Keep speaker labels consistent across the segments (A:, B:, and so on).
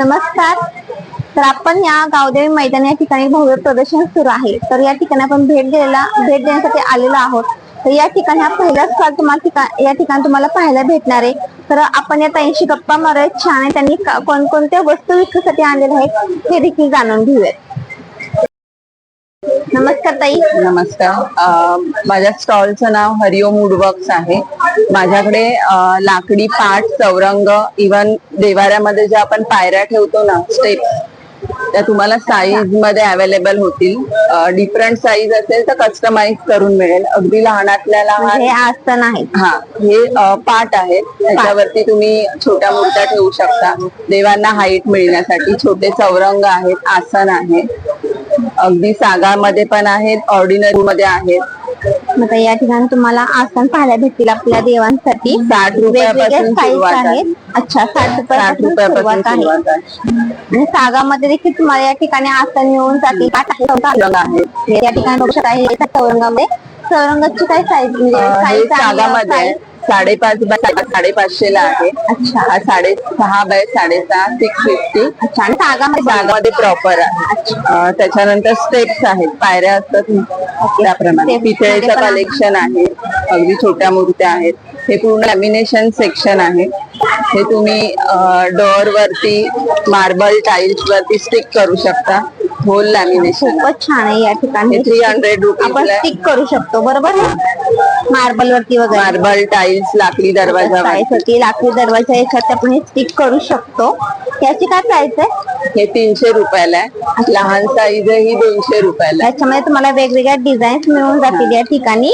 A: नमस्कार. तर आपण या गावदेवी मैदान या ठिकाणी भव्य प्रदर्शन सुरू आहे. तर या ठिकाणी आपण भेट दिलेला भेट देण्यासाठी आलेलो आहोत. तर या ठिकाणी हा पहिला स्टॉल तुम्हाला या ठिकाणी तुम्हाला पाहायला भेटणार आहे. तर आपण या ताईंशी गप्पा मारूयात छान आहे त्यांनी का- कोणकोणत्या वस्तू विकण्यासाठी आणलेल्या आहेत हे देखील जाणून घेऊयात. नमस्कार ताई.
B: नमस्कार. माझ्या स्टॉलचं नाव हरिओम वुडवर्क्स आहे. माझ्याकडे लाकडी पाट चौरंग इवन देवाऱ्यामध्ये ज्या आपण पायऱ्या ठेवतो ना स्टेप्स त्या तुम्हाला साईजमध्ये अवेलेबल होतील. डिफरंट साईज असेल तर कस्टमाइज करून मिळेल. अगदी लहानातल्या लहान
A: हे आसन आहेत
B: हा हे पाट आहेत. त्याच्यावरती तुम्ही छोट्या मूर्त्या ठेवू शकता. देवांना हाईट मिळण्यासाठी छोटे चौरंग आहेत आसन आहे. अगदी सागामध्ये पण आहेत ऑर्डिनरी मध्ये आहेत.
A: मग या ठिकाणी तुम्हाला आसन पाहायला भेटतील आपल्या देवांसाठी.
B: साठ
A: वेगवेगळ्या
B: रुपयापासून
A: साईज
B: सुरुवात आहे.
A: आहेत अच्छा साठ
B: साठ
A: रुपयापासून
B: रुपयापासून
A: सुरुवात आहे.
B: सुरुवात आहे.
A: आणि सागामध्ये देखील तुम्हाला या ठिकाणी आसन मिळून जातील. पाठ आहे. चौथा
B: चौरंग आहे.
A: हे या ठिकाणी बघू शकता हे येतात चौरंगामध्ये चौरंगाची काय साईज म्हणजे
B: अ, हे
A: size आणि
B: सागामध्ये आहे.
A: size?
B: साडेपाच बाय साडेपाचशे ला आहे.
A: अच्छा.
B: हा साडे सहा बाय साडेसहा सिक्स फिफ्टी
A: सागामध्ये
B: प्रॉपर आहे. त्याच्यानंतर स्टेप्स आहेत. पायऱ्या असतात त्याप्रमाणे. पितळेचं. कलेक्शन आहे. अगदी छोट्या मूर्त्या आहेत. हे पूर्ण लॅमिनेशन सेक्शन आहे. हे तुम्ही डोअर वरती मार्बल टाइल्स वरती स्टिक करू शकता. होल लॅमिनेशन
A: खूपच छान आहे या ठिकाणी.
B: थ्री हंड्रेड
A: आपण
B: रुपीज
A: स्टिक करू शकतो बरोबर? मार्बल वरती वगैरे.
B: मार्बल टाइल्स लाकडी दरवाजा
A: होती लाकडी दरवाजा याच्यात आपण स्टिक करू शकतो. याची काय प्राइस आहे?
B: हे तीनशे रुपयाला आहे. लहान साईज ही दोनशे रुपयाला आहे.
A: याच्यामध्ये तुम्हाला वेगवेगळ्या डिझाईन्स मिळून जातील या ठिकाणी.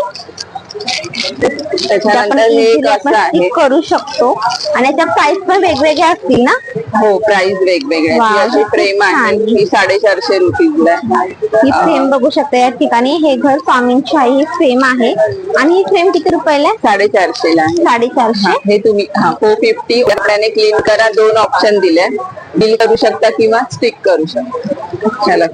B: त्याच्यानंतर हे आहे?
A: करू शकतो. आणि याच्या प्राइस पण वेगवेगळ्या असतील ना?
B: हो प्राइस वेगवेगळे
A: वा,
B: ही अशी
A: खूप
B: फ्रेम आहे.
A: छान.
B: ही साडेचारशे रुपीजला आहे.
A: ही फ्रेम बघू शकता या ठिकाणी. हे घर स्वामींची आहे. ही फ्रेम आहे. आणि ही फ्रेम किती रुपयाला आहे?
B: साडेचारशे ला आहे.
A: साडेचारशे?
B: हा, हे तुम्ही हा फोर फिफ्टी कपड्याने क्लीन करा. दोन ऑप्शन दिले. बिल करू शकता किंवा स्टिक करू शकता. ह्याला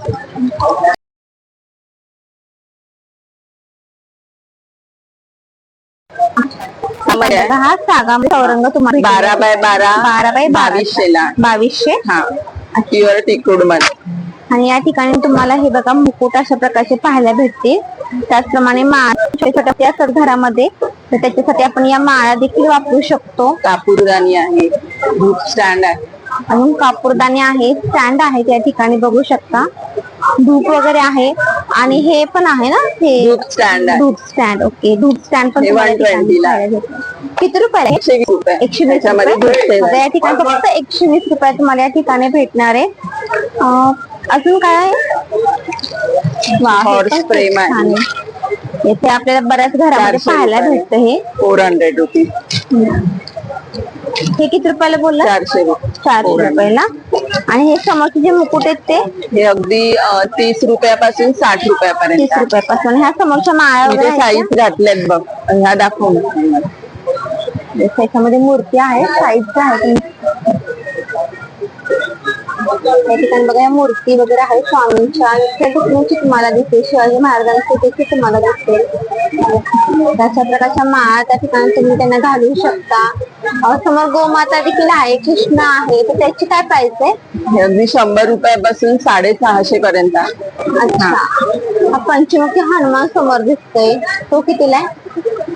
A: हा सागामध्ये चौरंग तुम्हाला.
B: बारा बाय बारा
A: बारा बाय बारा.
B: बावीसशे? हा. प्युअर टिकूडमध्ये
A: आणि या ठिकाणी तुम्हाला हे बघा मुकुट अशा प्रकारचे पाहायला भेटतील. त्याचप्रमाणे माळा असतात घरामध्ये तर त्याच्यासाठी आपण या माळा देखील वापरू शकतो.
B: कापूरदानी आहे. धूप स्टँड आहे.
A: अजून कापूरदाणे आहे स्टँड आहे त्या ठिकाणी बघू शकता. धूप वगैरे आहे. आणि हे पण आहे ना हे
B: धूप स्टँड
A: धूप स्टँड ओके. धूप स्टँड पण तुम्हाला या
B: 120
A: ठिकाणी
B: ला
A: पाहायला भेटेल. किती रुपयाला आहे?
B: एकशे वीस रुपये
A: एकशे वीस
B: त्याच्यामध्ये
A: रुपये आता या ठिकाणी फक्त एकशे वीस रुपये तुम्हाला या ठिकाणी भेटणार आहे अं, अजून काय आहे? वा, हे
B: Horse
A: पण खूप
B: frame आहे.
A: छान आहे. येथे आपल्याला बऱ्याच घरामध्ये
B: चारशे
A: पाहायला
B: रुपये.
A: भेटतं हे
B: फोर हंड्रेड रुपीज़
A: हे किती रुपयाला बोलला
B: चारशे रुपये
A: चारशे रुपयाला आणि हे समोरचे जे मुकुट आहेत ते
B: हे अगदी अं, तीस रुपयापासून साठ रुपयापर्यंत
A: तीस
B: आहे.
A: रुपयापासून ह्या समोरच्या माळा
B: मी
A: वगैरे
B: ते
A: आहेत
B: साईज घातल्यात बघ ह्या दाखव ना.
A: ना? त्याच्यामध्ये मूर्ती आहे साईज आहे. या ठिकाणी बघा या मूर्ती वगैरे आहे स्वामींच्या. त्या तुम्हाला दिसते शिवाजी महाराजांची देखील तुम्हाला दिसते त्याच्या प्रकारच्या माळा त्या ठिकाणी तुम्ही त्यांना घालू शकता. समोर गोमाता देखील आहे कृष्ण आहे. तर त्याची काय प्राइस आहे?
B: अगदी शंभर रुपयापासून साडेसहाशे पर्यंत.
A: अच्छा. हा पंचमुखी हनुमान समोर दिसतोय. तो कितीला आहे?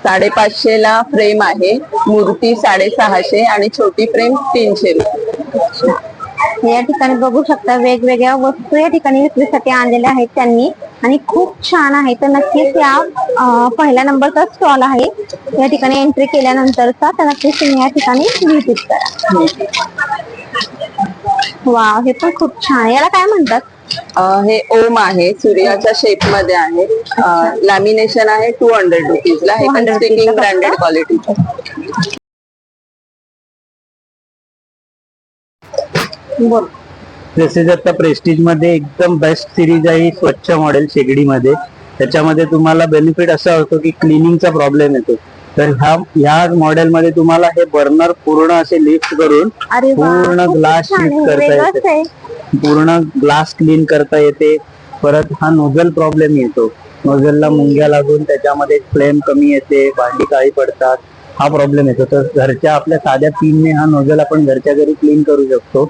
B: साडेपाचशे ला फ्रेम आहे. मूर्ती साडेसहाशे आणि छोटी फ्रेम तीनशे रुपये.
A: या ठिकाणी बघू शकता वेगवेगळ्या वस्तू या ठिकाणी विक्रीसाठी आणलेल्या आहेत त्यांनी. आणि खूप छान आहे. तर नक्कीच या पहिल्या नंबरचा स्टॉल आहे. या ठिकाणी एंट्री केल्यानंतरचा तर नक्कीच तुम्ही या ठिकाणी व्हिजिट करा. वा हे पण खूप छान आहे. याला काय म्हणतात?
B: हे ओम आहे. सूर्याच्या शेपमध्ये आहे. लॅमिनेशन आहे टू हंड्रेड रुपीज ला. हे पण
A: 200
B: स्टिकिंग ब्रँडेड
A: फक्त?
B: क्वालिटीचं
A: बोल.
C: तसेच आता प्रेस्टिजमध्ये एकदम बेस्ट सिरीज आहे स्वच्छ मॉडेल शेगडीमध्ये. त्याच्यामध्ये तुम्हाला बेनिफिट असा होतो की क्लिनिंगचा प्रॉब्लेम येतो. तर ह्या ह्या मॉडेल मध्ये तुम्हाला हे बर्नर पूर्ण असे लिफ्ट करून पूर्ण shift
A: आहे.
C: करता येते. पूर्ण ग्लास क्लीन करता येते. परत हा नोझल प्रॉब्लेम येतो. नोझलला मुंग्या लागून त्याच्यामध्ये फ्लेम कमी येते भांडी काळी पडतात. हा प्रॉब्लेम येतो. तर घरच्या आपल्या साध्या पिनने हा नोझल आपण घरच्या घरी क्लीन करू शकतो.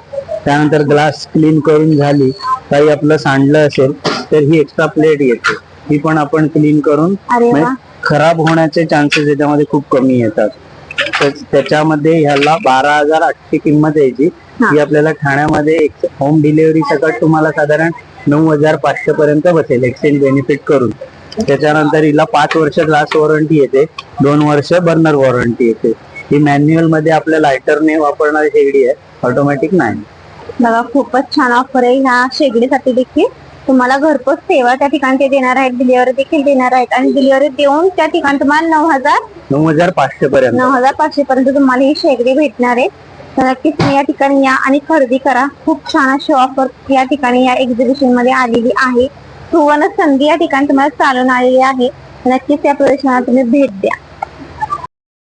C: त्यानंतर ग्लास क्लीन करून झाली काही आपलं सांडलं असेल तर ही एक्स्ट्रा प्लेट येते. ही पण आपण क्लीन करून खराब होण्याचे चान्सेस याच्यामध्ये खूप कमी येतात. तर त्याच्यामध्ये ह्याला बारा हजार आठशे किंमत यायची.
A: हा.
C: ही आपल्याला ठाण्यामध्ये होम डिलिव्हरी सकट तुम्हाला साधारण नऊ हजार पाचशे पर्यंत बसेल एक्सचेंज बेनिफिट करून. त्याच्यानंतर हिला पाच वर्ष ग्लास वॉरंटी येते दोन वर्ष बर्नर वॉरंटी येते. ही मॅन्युअलमध्ये आपल्या लायटरने वापरणारी शेगडी आहे ऑटोमॅटिक नाही.
A: बघा खूपच छान ऑफर आहे. ह्या शेगडीसाठी देखील तुम्हाला घरपोच सेवा त्या ठिकाणी ते देणार आहेत डिलिव्हरी देखील देणार आहेत. आणि डिलिव्हरी देऊन त्या ठिकाणी तुम्हाला नऊ हजार
C: नऊ हजार पाचशे पर्यंत.
A: नऊ हजार पाचशे पर्यंत तुम्हाला ही शेगडी भेटणार आहे. तर नक्कीच तुम्ही या ठिकाणी या आणि खरेदी करा. खूप छान अशी ऑफर या ठिकाणी या एक्झिबिशनमध्ये आलेली आहे. सुवर्ण संधी या ठिकाणी तुम्हाला चालून आलेली आहे. नक्कीच या प्रदर्शनाला तुम्ही भेट द्या.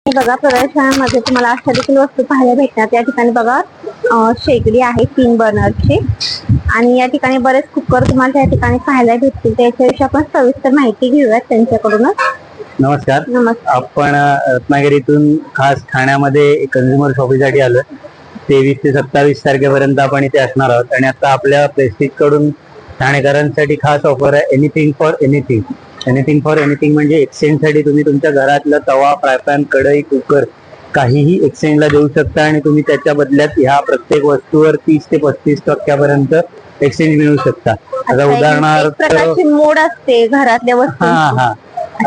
A: बघा प्रदर्शनामध्ये तुम्हाला अशा देखील वस्तू पाहायला भेटणार या ठिकाणी बघा शेगडी आहे तीन बर्नरची आणि या ठिकाणी बरेच कुकर तुम्हाला त्या ठिकाणी पाहायला भेटतील. त्याच्याविषयी आपण सविस्तर माहिती घेऊयात त्यांच्याकडूनच.
C: नमस्कार.
A: नमस्कार.
C: आपण रत्नागिरीतून खास ठाण्यामध्ये कन्झ्युमर शॉपिंगसाठी आलोय. तेवीस ते सत्तावीस तारखेपर्यंत आपण इथे असणार आहोत. आणि आता आपल्या प्रेस्टिजकडून ठाणेकरांसाठी खास ऑफर आहे anything for anything anything for anything म्हणजे एक्सचेंजसाठी तुम्ही तुमच्या घरातलं तवा फ्राय पॅन कढई कुकर काहीही एक्सचेंजला देऊ शकता आणि तुम्ही त्याच्या बदल्यात ह्या प्रत्येक वस्तूवर तीस ते पस्तीस टक्क्यापर्यंत एक्सचेंज मिळवू शकता. आता उदाहरणार्थ
A: मोड असते घरातल्या वस्तू
C: हा हा.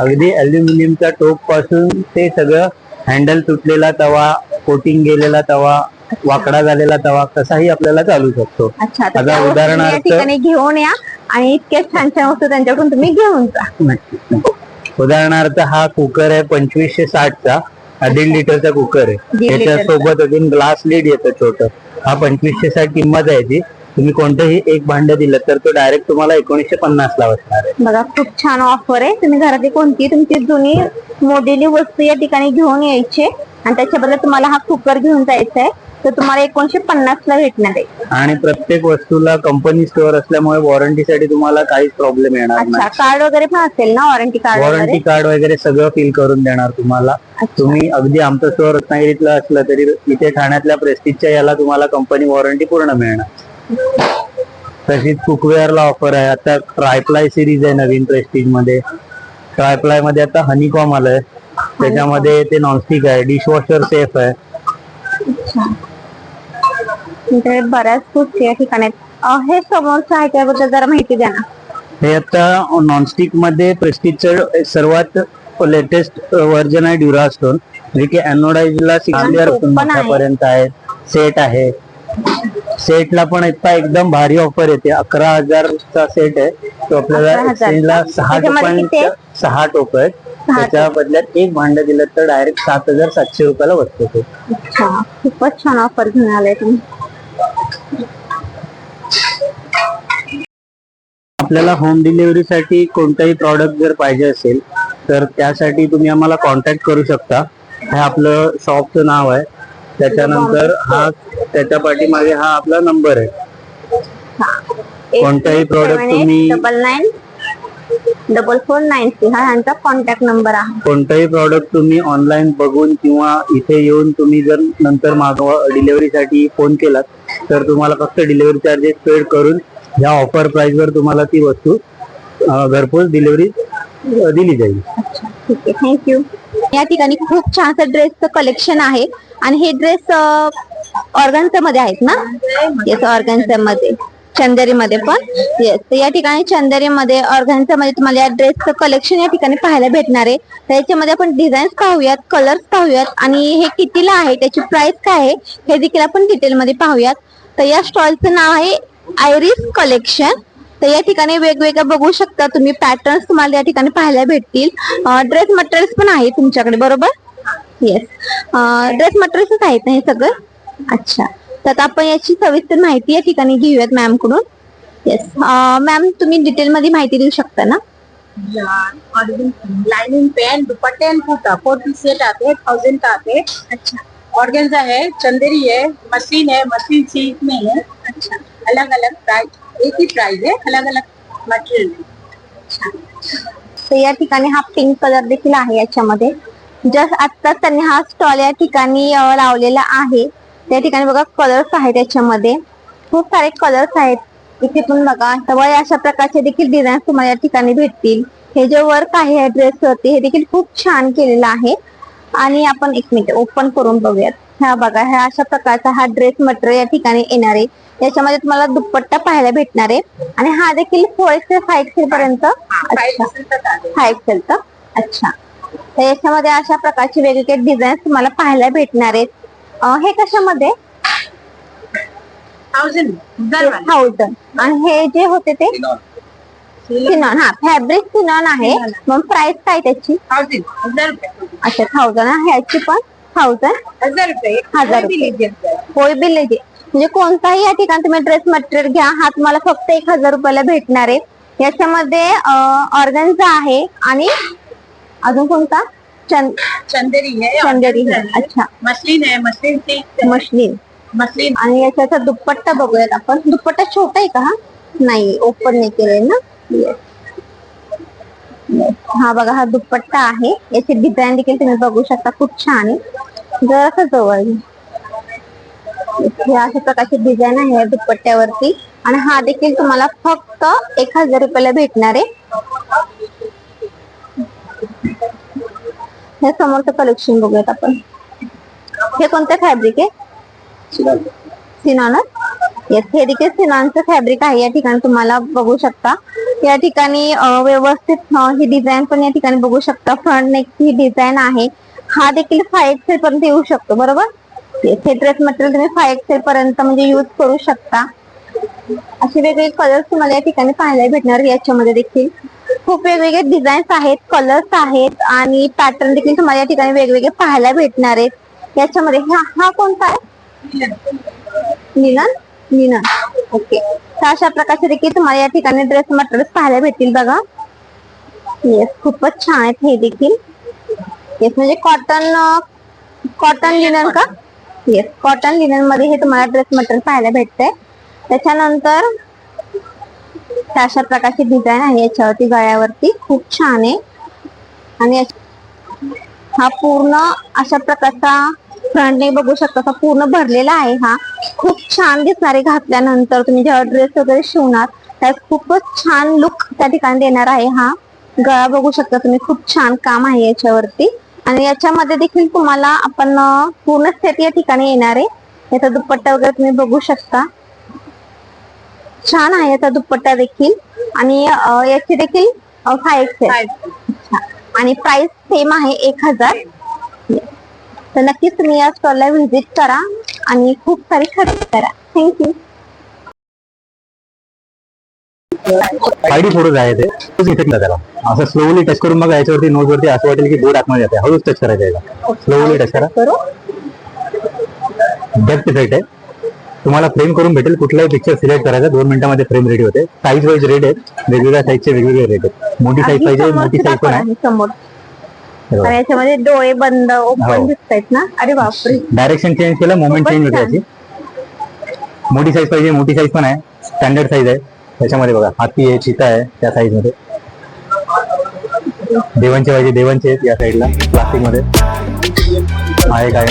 C: अगदी अल्युमिनियमच्या टोपपासून ते सगळं हँडल तुटलेला तवा कोटिंग गेलेला तवा वाकडा झालेला तवा कसाही आपल्याला चालू शकतो.
A: अच्छा तर
C: आता
A: त्या वस्तू तुम्ही या
C: उदाहरणार्थ-
A: ठिकाणी घेऊन या आणि इतक्या छान छान वस्तू त्यांच्याकडून तुम्ही घेऊन जा.
C: नक्कीच नक्कीच. उदाहरणार्थ हा कुकर आहे पंचवीसशे साठचा हा दीड लिटरचा कुकर आहे.
A: दीड
C: त्याच्या
A: लिटरचा.
C: सोबत अजून ग्लास लीड येतं छोटं. हा पंचवीसशे साठ किंमत आहे ती. तुम्ही कोणतंही एक भांड दिलं तर तो डायरेक्ट तुम्हाला एकोणीसशे पन्नास ला बसणार आहे.
A: बघा खूप छान ऑफर आहे. तुम्ही घरातली कोणती तुमची जुनी मोडलेली वस्तू या ठिकाणी घेऊन यायची. आणि त्याच्याबद्दल तुम्हाला हा कुकर घेऊन जायचा आहे. तर तुम्हाला एकोणीशे पन्नास ला भेटणार आहे.
C: आणि प्रत्येक वस्तूला कंपनी स्टोअर असल्यामुळे वॉरंटीसाठी तुम्हाला काहीच प्रॉब्लेम येणार
A: अच्छा
C: नाही.
A: कार्ड वगैरे पण असेल ना वॉरंटी कार्ड
C: वॉरंटी
A: वगैरे
C: कार्ड वगैरे सगळं फिल करून देणार तुम्हाला. तुम्ही अगदी आमचं स्टोअर रत्नागिरीतलं असलं तरी इथे ठाण्यातल्या प्रेस्टिजच्या याला तुम्हाला कंपनी वॉरंटी पूर्ण मिळणार. तशीच कुकवेअरला ऑफर आहे. आता ट्रायप्लाय सिरीज आहे नवीन प्रेस्टिजमध्ये. ट्रायप्लायमध्ये आता हनीकॉम आलंय. त्याच्यामध्ये ते नॉनस्टिक आहे. डिशवॉशर सेफ आहे.
A: अच्छा. इथे बऱ्याच गोष्टी या ठिकाणी आहेत. हे समोरचं आहे त्याबद्दल जरा माहिती द्या ना.
C: हे आता नॉनस्टिकमध्ये प्रेस्टिजचं सर्वात लेटेस्ट व्हर्जन आहे ड्युरास्टोन जे की अॅनोडाईजला सिक्स
A: तो पण आहे.
C: पर्यंत आहे. सेट आहे. सेटला पण आता एकदम भारी ऑफर येते. अकरा हजारचा सेट आहे. तो आपल्याला
A: 11,000
C: एक्सचेंजला सहा? टोपांच्या सहा टोप आहेत. त्याच्या बदल्यात एक भांड दिलं तर डायरेक्ट सात हजार सातशे रुपयाला बसतो
A: खूपच छान ऑफर घेऊन आलाय तुम्ही.
C: आपल्याला होम डिलिव्हरीसाठी कोणताही प्रॉडक्ट जर पाहिजे असेल तर त्यासाठी तुम्ही आम्हाला कॉन्टॅक्ट करू शकता. हे आपलं शॉपचं नाव आहे. त्याच्यानंतर हा त्याच्या पाठीमागे हा आपला नंबर आहे. कोणताही product तुम्ही-
A: double nine double four nine three हा यांचा कॉन्टॅक्ट नंबर आहे.
C: कोणताही प्रॉडक्ट तुम्ही ऑनलाईन बघून किंवा इथे येऊन तुम्ही जर नंतर मागवा डिलिव्हरीसाठी फोन केलात तर तुम्हाला फक्त डिलिव्हरी चार्जेस पेड करून ह्या ऑफर प्राइस वर तुम्हाला ती वस्तू अं, घरपोच डिलिव्हरी दिली जाईल.
A: ठीक आहे. थँक्यू या ठिकाणी खूप छानसं ड्रेसचं कलेक्शन आहे आणि हे ड्रेस ऑर्गन्समध्ये आहेत ना? येस ऑर्गन्समध्ये चंदेरी मध्ये पण? येस तर या ठिकाणी चंदेरी मध्ये ऑर्गन्समध्ये तुम्हाला या ड्रेसचं कलेक्शन या ठिकाणी पाहायला भेटणार आहे. तर याच्यामध्ये आपण डिझाईन्स पाहूयात कलर्स पाहूयात आणि हे कितीला आहे त्याची प्राइस काय आहे हे देखील आपण डिटेलमध्ये पाहूयात. तर या स्टॉलचं नाव आहे आयरिस कलेक्शन. तर या ठिकाणी वेगवेगळ्या बघू शकता तुम्ही पॅटर्न्स तुम्हाला या ठिकाणी पाहायला भेटतील. ड्रेस मटेरियल्स पण आहे तुमच्याकडे बरोबर? येस ड्रेस मटेरियल्स आहेत ना हे सगळं? अच्छा. तर आपण याची सविस्तर माहिती या ठिकाणी घेऊयात मॅमकडून येस मॅम तुम्ही डिटेल मध्ये माहिती देऊ शकता ना?
D: लाइनिंग पेन दुपट्टे and kurta. Four piece set आते हैं थाउजेंड का आते हैं
A: अच्छा.
D: ऑर्गेन्जा है चंदेरी है मशीन है मशीन सीट में है अच्छा. अलग अलग प्राइस एक ही प्राइस है अलग अलग मटेरियल
A: तर या ठिकाणी हा पिंक कलर देखील आहे याच्यामध्ये. जस्ट आत्ताच त्यांनी हा स्टॉल या ठिकाणी लावलेला आहे. त्या ठिकाणी बघा कलर्स आहेत याच्यामध्ये. खूप सारे कलर्स आहेत इथे पण बघा. तर अशा प्रकारचे देखील डिझाईन तुम्हाला या ठिकाणी भेटतील. हे जे वर्क आहे या ड्रेस वरती हे देखील खूप छान केलेलं आहे. आणि आपण एक मिनिट ओपन करून बघूयात. ह्या बघा ह्या अशा प्रकारचा हा ड्रेस मटेरियल या ठिकाणी येणार आहे. याच्यामध्ये तुम्हाला दुपट्टा पाहायला भेटणार आहे. आणि हा देखील फोर एक्सेल फाय एक्सेल पर्यंत अच्छा. फाय एक्सेलचा अच्छा. तर याच्यामध्ये अशा प्रकारचे वेगवेगळे डिझाईन तुम्हाला पाहायला भेटणार आहेत. हे कशामध्ये?
D: थाउजेंड
A: आणि हे जे होते ते? सिनॉन हा. फॅब्रिक सिनॉन आहे. मग प्राइस काय त्याची? अच्छा थाउजंड ह्याची पण थाउजंड
D: हजार रुपये
A: हजार. होय बिल आहे ते. म्हणजे कोणताही या ठिकाणी तुम्ही ड्रेस मटेरियल घ्या. हा तुम्हाला फक्त एक हजार रुपयाला भेटणार आहे. याच्यामध्ये ऑर्गन्झा आहे आणि अजून कोणता? चंद
D: चंदेरी है
A: चंदेरी है, अच्छा.
D: मसलिन है मसलिन सिल्क
A: मशलीन
D: मसलिन.
A: आणि याच्याचा दुपट्टा बघूयात आपण. दुपट्टा छोटा आहे का हा? नाही ओपन नाही केलंय ना Yes. हा बघा, हा दुपट्टा आहे. याची डिझाईन देखील तुम्ही बघू शकता. खूप छान आहे. जरासं जवळ अशा प्रकारची डिझाईन आहे दुपट्ट्यावरती. आणि हा देखील तुम्हाला फक्त एक हज़ार रुपयाला भेटणार आहे. हे समोरचं कलेक्शन बघूयात आपण. हे कोणतं फॅब्रिक आहे? सिनॉनच येस हे देखील सिनॉनचं फॅब्रिक आहे. या ठिकाणी तुम्हाला बघू शकता. या ठिकाणी व्यवस्थित ही डिझाईन पण या ठिकाणी बघू शकता. फ्रंट नेक ही डिझाईन आहे. हा देखील फाय एक्सेल पर्यंत येऊ शकतो बरोबर? ड्रेस मटेरियल तुम्ही फाय एक्सेल पर्यंत म्हणजे युज करू शकता. असे वेगवेगळे कलर्स तुम्हाला या ठिकाणी पाहायला भेटणार याच्यामध्ये देखील. खूप वेगवेगळे डिझाईन्स आहेत कलर्स आहेत आणि पॅटर्न देखील तुम्हाला या ठिकाणी वेगवेगळे पाहायला भेटणार आहेत. याच्यामध्ये हा हा कोणता आहे? Linen linen okay. तर अशा प्रकारचे देखील तुम्हाला या ठिकाणी ड्रेस मटेरियल पाहायला भेटतील बघा. येस खूपच छान आहेत हे देखील. येस म्हणजे कॉटन कॉटन लिनन का? येस कॉटन लिनन मध्ये हे तुम्हाला ड्रेस मटेरियल पाहायला भेटतंय. त्याच्यानंतर त्या अशा प्रकारची डिझाईन आहे याच्यावरती गळ्यावरती. खूप छान आहे. आणि हा पूर्ण अशा प्रकारचा फ्रंटने बघू शकता असा पूर्ण भरलेला आहे हा. खूप छान दिसणार आहे घातल्यानंतर. तुम्ही जेव्हा ड्रेस वगैरे शिवणार त्यात खूपच छान लुक त्या ठिकाणी देणार आहे हा. गळा बघू शकता तुम्ही खूप छान काम आहे याच्यावरती. आणि याच्यामध्ये देखील तुम्हाला आपण पूर्ण सेट या ठिकाणी येणार आहे. याचा दुपट्टा वगैरे तुम्ही बघू शकता. छान आहे याचा दुपट्टा देखील. आणि याची देखील फाय एक्सेल आणि प्राइस सेम आहे एक हजार. तर नक्कीच तुम्ही या स्टॉलला व्हिजिट करा आणि खूप सारी खरेदी करा. थँक्यू
C: फायडी फोटोज आहे ते तोच इफेक्ट त्याला. असं स्लोली टच करून बघा याच्यावरती नोट वरती असं वाटेल की बोर्ड आतमध्ये जाते हळूच टच करायचं याला स्लोली टच करा. डेप्थ इफेक्ट आहे. तुम्हाला फ्रेम करून भेटेल कुठलाही पिक्चर सिलेक्ट करायचा दोन मिनिटांमध्ये फ्रेम रेडी होते. साईज वाईज रेट आहेत. वेगवेगळ्या साईजचे वेगवेगळे रेट आहेत. मोठी साईज पाहिजे मोठी साईज पण आहे.
A: आणि याच्यामध्ये डोळे बंद ओपन
C: हो.
A: दिसत आहेत ना? अरे बापरे.
C: डायरेक्शन चेंज केलं मोमेंट
A: खूपच
C: चेंज होते. याची. मोठी साईज पाहिजे मोठी साईज पण आहे. स्टँडर्ड साईज आहे. त्याच्यामध्ये बघा हाती आहे चिता आहे त्या साईजमध्ये. देवांचे पाहिजे देवांचे आहेत या साईडला प्लास्टिकमध्ये. आहे काय?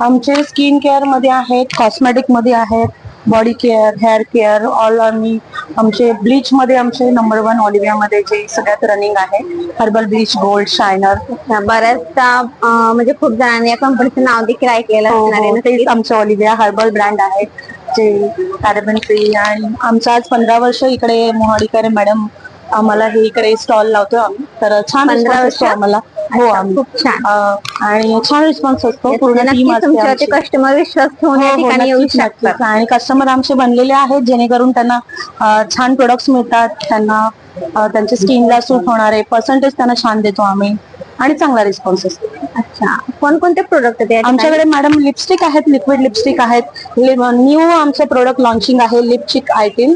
D: आमचे स्किन केअरमध्ये आहेत कॉस्मेटिकमध्ये आहेत
E: body care hair care all आम्ही आमचे ब्लीच मध्ये आमचे नंबर वन ऑलिव्हिया मध्ये जे सगळ्यात रनिंग आहे. हर्बल ब्लीच गोल्ड शायनर
A: बऱ्याचदा म्हणजे खूप जणांनी या कंपनीचं नाव देखील ऐकलेलं असणार आहे.
E: हो, तेच
A: नक्कीच.
E: आमचे ऑलिव्हिया हर्बल ब्रँड आहे जे पॅराबन फ्री आणि आमचं आज पंधरा वर्ष इकडे मोहाडीकर मॅडम आम्हाला हे इकडे स्टॉल लावतो आम्ही. तर छान
A: 15
E: रिस्पॉन्स असतो
A: वर्ष?
E: आम्हाला. हो
A: अच्छा,
E: आम्ही.
A: खूप छान.
E: अं, आणि छान रिस्पॉन्स असतो. पूर्ण
A: नक्कीच
E: टीम असते
A: तुमच्यावरती
E: आमची.
A: कस्टमर विश्वास ठेवून या
E: हो, हो,
A: ठिकाणी येऊ
E: नक्कीच,
A: शकतात
E: नक्कीच. आणि कस्टमर आमचे बनलेले आहेत जेणेकरून त्यांना अं, छान प्रोडक्ट्स मिळतात. त्यांना अं, त्यांच्या स्किनला सूट होणारे पर्सेंटेज त्यांना छान देतो आम्ही. आणि चांगला रिस्पॉन्स असतो.
A: अच्छा. कोणकोणते प्रोडक्ट आहेत या ठिकाणी?
E: आमच्याकडे मॅडम लिपस्टिक आहेत लिक्विड लिपस्टिक आहेत. न्यू आमचे प्रोडक्ट लॉन्चिंग आहे lip cheek eye tint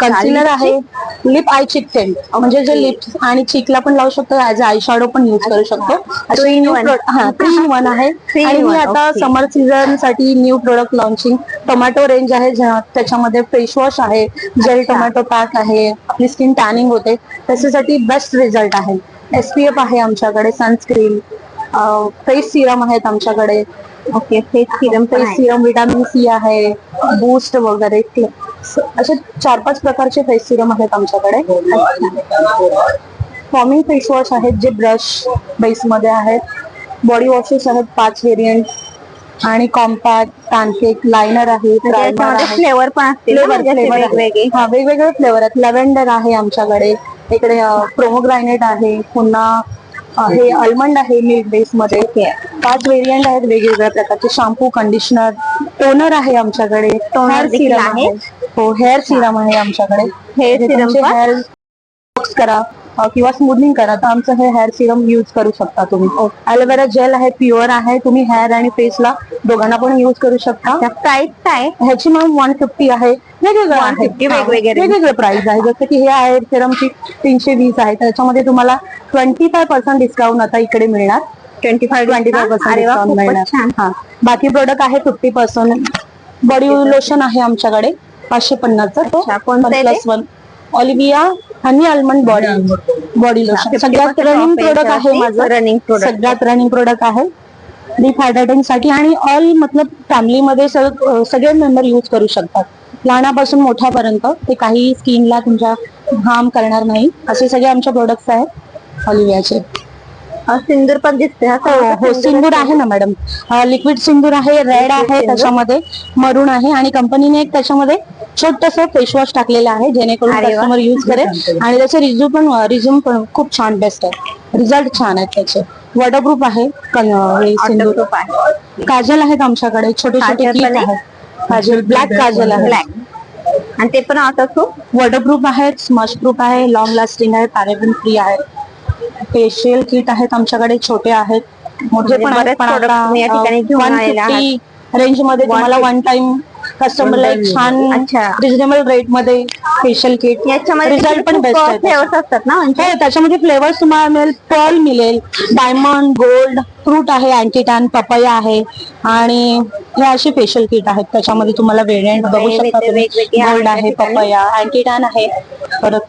E: concealer आहे. लिप आय चिक टेन म्हणजे जे लिप्स आणि चिकला पण लावू शकतो ऍज आय शॅडो पण युज करू शकतो. न्यू. हा थ्री इन वन आहे. आणि मी आता. Summer सीझनसाठी new product launching tomato range आहे त्याच्यामध्ये फेस वॉश आहे जेल टोमॅटो पॅक आहे आपली स्किन टॅनिंग होते. त्याच्यासाठी बेस्ट रिझल्ट आहे. एसपीएफ आहे आमच्याकडे सनस्क्रीन फेस सिरम आहेत आमच्याकडे.
A: Okay face serum
E: face. Serum vitamin C आहे बूस्ट वगैरे. असे चार पाच प्रकारचे फेस सिरम आहेत आमच्याकडे. फॉर्मिंग फेस वॉश आहेत जे ब्रश बेस मध्ये आहेत. बॉडी वॉशेस आहेत पाच व्हेरियंट आणि कॉम्पॅक्ट पॅनकेक लायनर आहे
A: म्हणजे. फ्लेवर पण असतील ना,
E: फ्लेवर
A: म्हणजे वेगवेगळे?
E: हा वेगवेगळे फ्लेवर आहेत. लव्हेंडर आहे आमच्याकडे. इकडे प्रोमोग्रायनेट आहे. पुन्हा हे आल्मंड आहे मिल्क बेस मध्ये. पाच व्हेरियंट आहेत वेगवेगळ्या प्रकारचे. शॅम्पू कंडिशनर टोनर आहे आमच्याकडे. हेअर
A: देखील
E: सिरम
A: आहे.
E: हो हेअर सिरम आहे आमच्याकडे.
A: Serum पण?
E: हेअर करा किंवा स्मूथनिंग करा तर आमचं हे हेअर सिरम युज करू शकता तुम्ही. ॲलोवेरा जेल आहे प्युअर आहे. तुम्ही हेअर आणि फेसला दोघांना पण युज करू शकता.
A: प्राइस काय?
E: ह्याची मॅम वन फिफ्टी आहे. वेगवेगळं आहे
A: 150
E: हा,
A: वेगवेगळे
E: प्राइस आहे जसं की हे आहे सिरमची तीनशे वीस आहे. त्याच्यामध्ये तुम्हाला ट्वेंटी फाय पर्सेंट डिस्काउंट आता इकडे मिळणार.
A: Twenty five
E: twenty five percent discount
A: खूपच छान.
E: मिळणार हा. बाकी प्रोडक्ट आहे फिफ्टी पर्सेंट बॉडी लोशन आहे आमच्याकडे. पाचशे पन्नासचा. तो? Plus one Olivia honey almond body body lotion
A: 50%
E: सगळ्यात रनिंग प्रोडक्ट आहे माझं.
A: product.
E: सगळ्यात रनिंग प्रोडक्ट आहे. डिहायड्रेटिंगसाठी आणि ऑल मतलब फॅमिलीमध्ये सगळे मेंबर यूज करू शकतात. लहानापासून मोठ्यापर्यंत ते काही स्किनला तुमच्या हार्म करणार नाही. असे सगळे आमचे प्रोडक्ट्स आहेत ऑलिव्हियाचे
A: सिंदूर पण दिसते हा सर्व
E: हो सिंदूर आहे. ना मॅडम लिक्विड सिंदूर आहे रेड आहे त्याच्यामध्ये मरून आहे आणि कंपनीने एक त्याच्यामध्ये छोटस फेसवॉश टाकलेलं आहे जेणेकरून. कस्टमर युज करेल आणि त्याचे रिझ्यू पण रिझ्यूम पण खूप छान बेस्ट आहे. रिझल्ट छान आहेत त्याचे. सिंदूर.
A: Waterproof आहे.
E: काजल आहेत आमच्याकडे छोटे छोटे? आहेत. काजल ब्लॅक काजल आहे.
A: ब्लॅक आणि ते पण आता खूप
E: वॉटरप्रूफ आहेत स्मच प्रूफ आहे लॉंग लास्टिंग आहे पॅरेबिन फ्री आहे फेशियल किट आहेत आमच्याकडे छोटे आहेत. मोठे पण आहेत. पण आता रेंजमध्ये तुम्हाला वन टाइम कस्टमरला एक छान
A: अच्छा.
E: रिजनेबल रेटमध्ये फेशियल किट
A: याच्यामध्ये
E: रिझल्ट पण बेस्ट आहे.
A: फ्लेवर्स असतात ना म्हणजे
E: हो त्याच्यामध्ये फ्लेवर्स तुम्हाला मिळेल पर्ल मिळेल डायमंड गोल्ड फ्रूट आहे अँटीटॅन पपया आहे आणि हे असे फेशियल किट आहेत त्याच्यामध्ये तुम्हाला वेरियंट बघू शकता
A: वेगवेगळे
E: गोल्ड आहे. पपया अँटीटॅन आहे परत